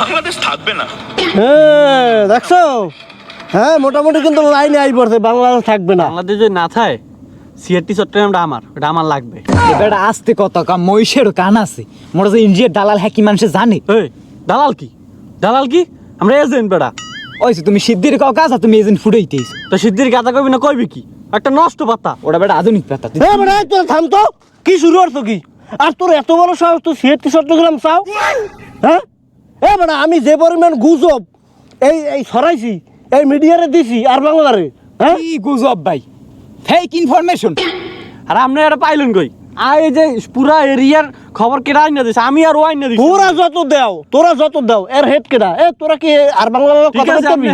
বাংলাদেশ থাকবে না। হ্যাঁ দেখছ? হ্যাঁ মোটামুটি কিন্তু লাইনে আই পড়ছে বাংলাদেশ থাকবে না। বাংলাদেশ যদি না থাকে সিআরটি চট্টগ্রামটা আমার এটা আমার লাগবে। এবার আসতে কত কাম মহিষেরও কান আছে। মোটা যে ইন্ডিয়ার দালাল হ্যাঁ কি মানুষে জানে। এই দালাল কি? দালাল কি? আমরা এজেন্ট বেড়া ওই তুমি সিদ্ধির কাউ কাজ তুমি এজেন্ট ফুটাইতেছ তো সিদ্ধির কথা কইবি না কইবি কি? একটা নষ্ট পাতা। ওটা বেটা আধুনিক পাতা। তুই হ্যাঁ বেটা তোর থাম তো। কি শুরু করছ কি? আর তোর এত বড় সাহস তুই সিএটি চট্টগ্রাম চাও হ্যাঁ? এ মানে আমি যে পরিমাণ গুজব এই এই ছড়াইছি এই মিডিয়ারে দিছি আর বাংলারে হ্যাঁ? কি গুজব ভাই? ফেক ইনফরমেশন আর আপনি এটা পাইলেন কই? আর এই যে পুরা এরিয়ার খবর কেটে আইনা দিছে আমি আর না দিছি। তোরা যত দেও তোরা যত দেও এর হেড কেডা? এ তোরা কি আর বাংলা কথা আপনি পারবি?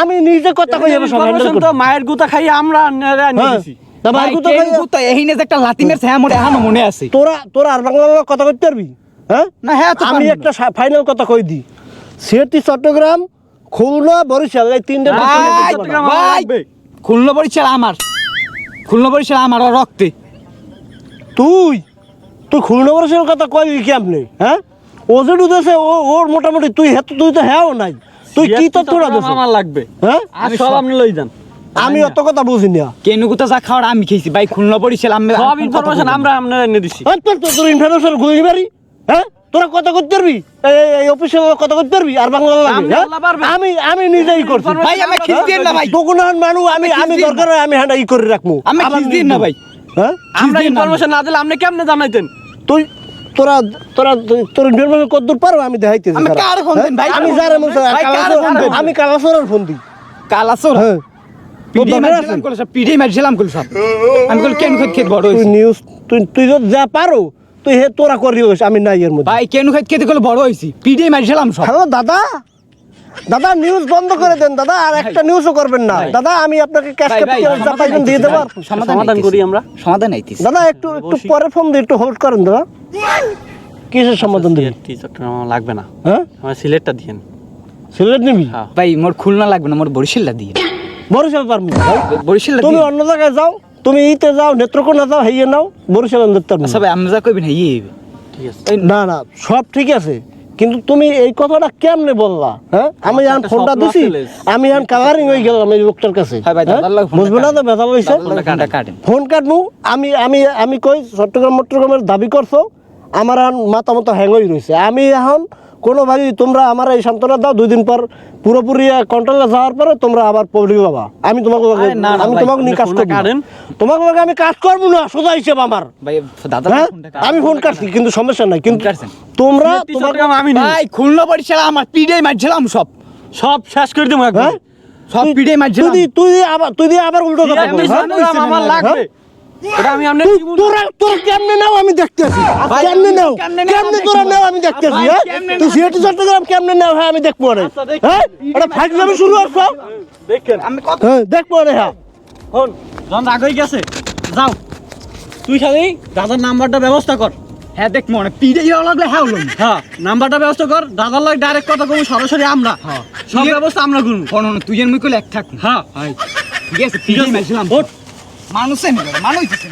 আমি নিজে কথা কই যাবে সব। তো মায়ের গুতা খাই আমরা আইনা হ্যাঁ। দিছি তা মার গুতো খাইয়া- তো এইনে যে একটা লাতি মেরছে হ্যাঁ এখনও মনে আছে। তোরা তোরা আর বাংলা কথা কইতে পারবি? হ্যাঁ? না হ্যাঁ আমি একটা ফাইনাল কথা কই দিই? সিএটি চট্টগ্রাম খুলনা বরিশাল এই তিনটে খুলনা বরিশাল আমার। খুলনা বরিশাল আমার রক্তে। তুই তুই খুলনা বরিশাল কথা কইবি কেমনে হ্যাঁ? ও যে ডুদেছে ও ওর মোটামুটি তুই হেত তুই তো হ্যাও নাই। তুই কি তো তোরা দেছ আমার লাগবে। হ্যাঁ? আর সব আপনি লই যান। আমি অত কথা বুঝি না। কেনুকুতা যা খাওয়ার আমি খেয়েছি। ভাই খুলনা বরিশাল আমি সব ইনফরমেশন আমরা আপনার এনে দিছি। আর তোর তোর- ইনফরমেশন ঘুরি পারি হ্যাঁ? তোরা কথা করতে পারবি? এই অফিসে কথা করতে পারবি? আর বাংলা আমি হ্যাঁ? পারবে। আমি আমি নিজেই করছি। ভাই আমি আমরা খিস দিন না ভাই। দোকান মানুষ আমি আমি দরকার আমি হ্যাঁ ই করে রাখব। আমি আবার খিস দিন না ভাই। হ্যাঁ? আমরা ইনফরমেশন না দিলে আপনি কেমনে জানাইতেন? তুই তোরা তোরা তোর ইনফরমেশন কতদূর পারো আমি দেখাইতেছি আমি খারাপ। কার ফোন হ্যাঁ? ভাই? আমি যারে মন? আমি কালাসোরার ফোন দিই। কালাসোর? হ্যাঁ। পিডি মারছিলাম কল সব পিডি মারছিলাম কল আমি কল কেন খেত বড় তুই নিউজ তুই তুই যদি যা পারো তুই হে তোরা করি আমি নাই এর মধ্যে। ভাই কেন খেত খেতে কল বড় হইছি? পিডি মারছিলাম সব। হ্যালো দাদা। দাদা নিউজ বন্ধ করে দেন দাদা আর একটা নিউজও করবেন না। দাদা আমি আপনাকে ক্যাশ ক্যাপিটাল দিয়ে দেবো। সমাধান করি আমরা? সমাধান আইতিস দাদা একটু একটু পরে ফোন দিয়ে একটু হোল্ড করেন দাদা। কিসের সমাধান দিবি? সিলেটটি চট্টগ্রাম লাগবে না। হ্যাঁ? আমার সিলেটটা দিয়েন সিলেট নিবি? হ্যাঁ। ভাই মোর খুলনা লাগবে না মোর বরিশালটা দিয়ে বরিশাল পারবি। বরিশালটা তুমি অন্য জায়গায় যাও। তুমি ইতে যাও নেত্রকোনা যাও হেয়ে নাও বরিশাল না। আচ্ছা ভাই আমি যা কইবেন ঠিক আছে। এই না না সব ঠিক আছে। কিন্তু তুমি এই কথাটা কেমনে বললা হ্যাঁ? আমি এখন ফোনটা দিছি আমি এখন কাভারিং হয়ে গেলাম এই লোকটার কাছে হ্যাঁ হ্যাঁ? বুঝবে না তো বেতাল হয়েছে ফোন কাটমু আমি আমি আমি কই চট্টগ্রাম চট্টগ্রামের দাবি করছ আমার এখন মাথা মতো হ্যাং হয়ে রয়েছে আমি এখন কোনোভাবে তোমরা আমার এই সান্ত্বনা দাও দুই দিন পর পুরোপুরি কন্ট্রোলে যাওয়ার পরে তোমরা আবার পাবলিক পাবা আমি তোমাকে আমি তোমাকে নিয়ে কাজ করব তোমাকে আমি কাজ করব না সোজা হিসেবে আমার। দাদা হ্যাঁ? আমি ফোন কাটছি কিন্তু সমস্যা নাই কিন্তু? তোমরা তোমাকে আমি নিই ভাই খুলনা বরিশাল আমার পিডি মারছিলাম সব। সব শেষ করে দেবো একবার হ্যাঁ? সব পিডি মারছিলাম। তুই আবার তুই আবার উল্টো কথা হ্যাঁ? আমার লাগবে। এটা আমি আপনার তুই তোরা কেমনে নাও আমি দেখতেছি? কেমনে নাও? কেমনে নাও কেমনে আমি তোরা নাও আমি দেখতেছি হ্যাঁ? তুই নাও চট্টগ্রাম কেমনে নাও হ্যাঁ আমি দেখব না আচ্ছা, হ্যাঁ? এটা ফাইট যাবে শুরু করছ দেখেন আমি কত হ্যাঁ দেখব না হ্যাঁ। ফোন জন রাগ গেছে। যাও। তুই খালি দাদার নাম্বারটা ব্যবস্থা কর। হ্যাঁ দেখ মনে পিডি যাওয়া লাগলে হ্যাঁ হ্যাঁ নাম্বারটা ব্যবস্থা কর। দাদার লাগে ডাইরেক্ট কথা কমু সরাসরি আমরা। হ্যাঁ। সব ব্যবস্থা আমরা করব। ফোন তুই এর মুই কইলে এক থাক। হ্যাঁ। ঠিক আছে পিডি মানুষে নেই মানুষ দিছে